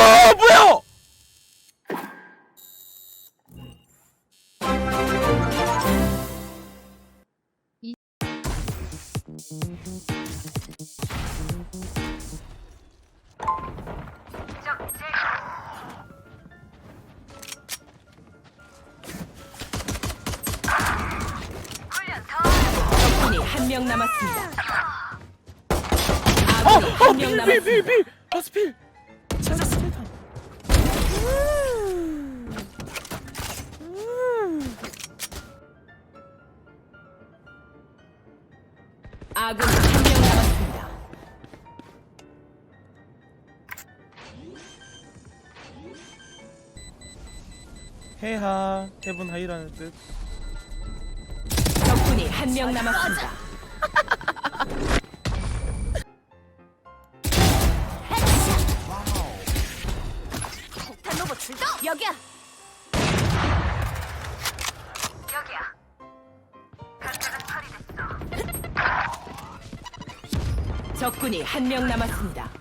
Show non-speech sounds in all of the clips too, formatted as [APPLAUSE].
와 뭐야? 적군이 한 명 남았습니다. 아군이 한명 남았습니다. 빌빌빌 버스필. 아군이 한명 남았습니다. 해하 해븐 하이라는 뜻. 적군이 한 명 남았습니다. 폭탄 로봇 출동! 여기야! 적군이 한 명 남았습니다.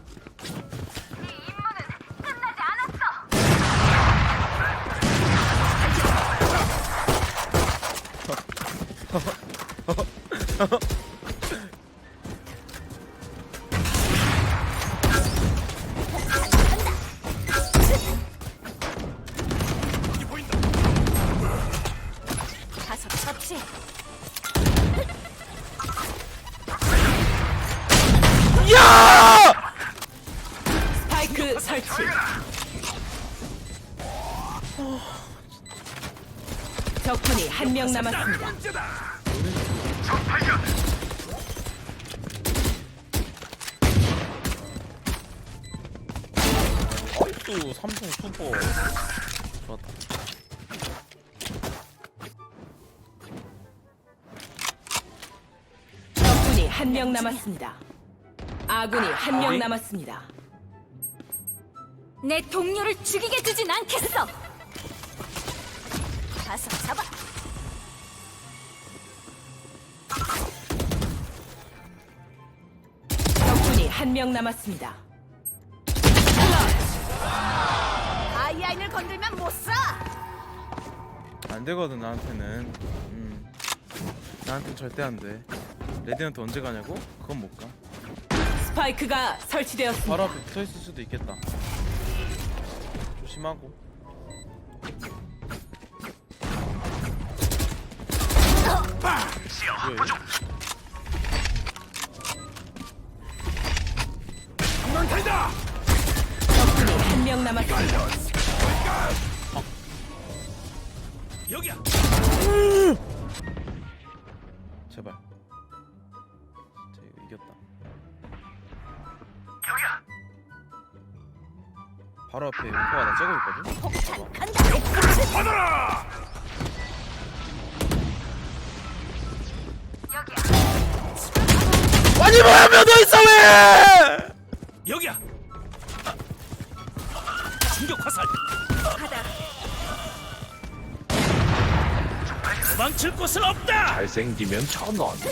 적군이 한 명 남았습니다. 또 삼성 슈퍼. 좋았다. 적군이 한 명 남았습니다. 아군이 한 명? 남았습니다. 내 동료를 죽이게 두진 않겠어! 가서 잡아! 적군이 한 명 남았습니다. 아이아인을 건들면 못 쏴! 안 되거든 나한테는. 음. 나한텐 절대 안 돼. 레디언트 언제 가냐고? 그건 못 가. 스파이크가 설치되었습니다. 바로 앞에 붙어 있을 수도 있겠다. 조심하고. 적군이 한 명 남았습니다. 제발. 진짜 이거 이겼다. 바로 앞에 오퍼가 나 째고 있거든. 폭탄 간다! 아 니 뭐야 몇더 있어 왜? 여기야. 충격 화살. 도망칠 곳은 없다. 잘생기면 천 원. 들,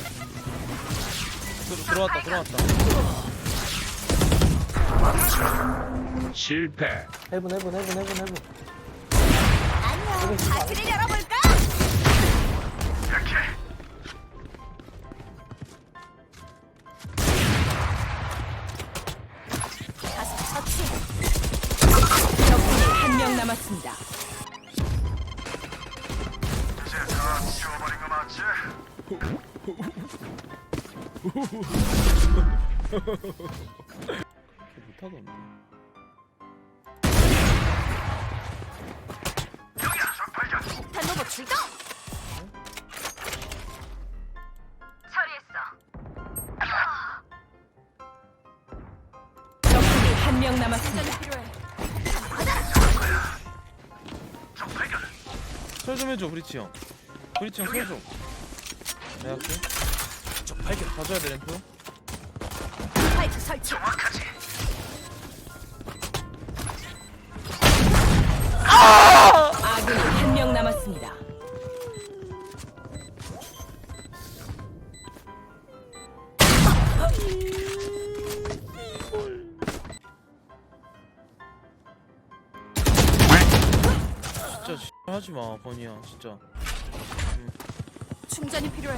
들어왔다 들어왔다. 실패. 안녕! 파티를 열어볼 남았습니다. 못하던데. 폭탄 로봇 출동! 적군이 한 명 남았습니다. 설좀 해줘 브리치 형. 브리치 형설 좀. 내가 할게. 적 발견. 봐줘야 돼 램프. 파이프 설치! 하지 마 건이야 진짜 충전이 필요해.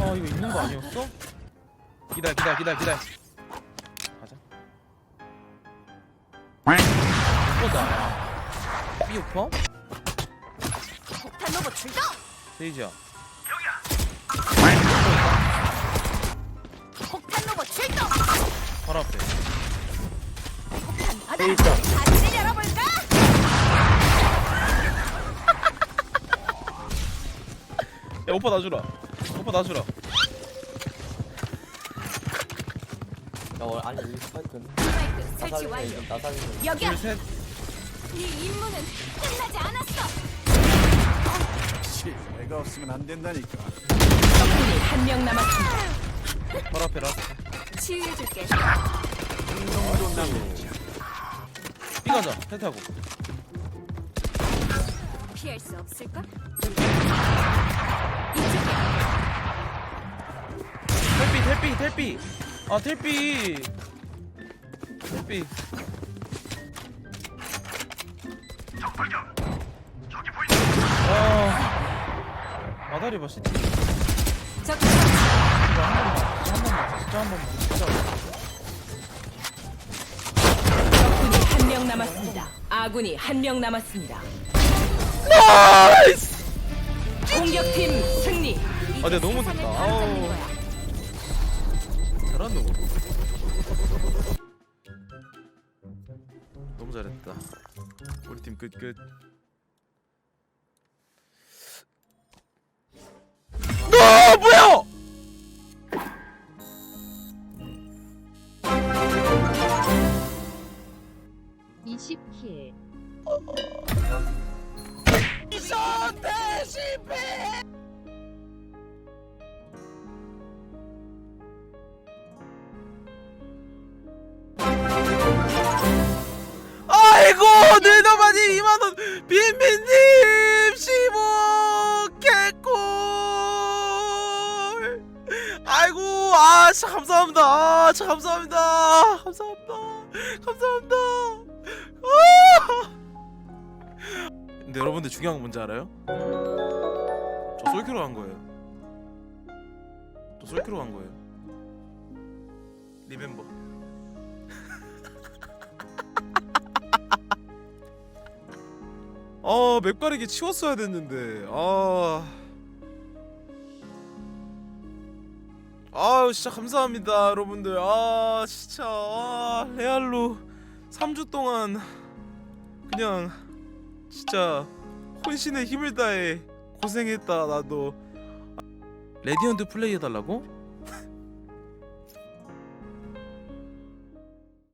아 이거 있는 거 아니었어? 기다려 기다려 기다려 기다려 가자 이거다 삐오퍼? 폭탄 로봇 출동. 데이지야 파티를 열어볼까? 야 오빠 놔주라 오빠 놔주라 야, 어, 아니 여기 스파이크 스파이크 설치 완료. 나살리네 여기야. 둘 셋 네 임무는 끝나지 않았어. 내가 없으면 안 된다니까. 적군이 한 명 남았습니다. 바로 앞에 라스 치유해줄게. 삐 가자. 해 타고. 피할 수 없을까? 텔삐 텔삐 텔삐 아 텔삐 텔삐 아. 마다리 봐 시티. 적 진짜 한 번만 진짜 한 번만 진짜 아군이 한 명 남았습니다. 나이스 공격팀 승리. 아 내가 너무 아우 잘한다 뭐. 너무 잘했다 우리 팀 끝 끝 20킬. 아이고 진짜 감사합니다. 아 진짜 감사합니다. 감사합니다. 감사합니다. 아! 근데 여러분들 중요한 건 뭔지 알아요? 저 솔키로 간 거예요. 저 솔키로 간 거예요. 리멤버. [LAUGHS] 아 맥가리기 치웠어야 됐는데. 아 아유 진짜 감사합니다 여러분들. 아 진짜. 아, 레알로 3주 동안 그냥 진짜 혼신의 힘을 다해 고생했다 나도. 레디언트 플레이 해달라고?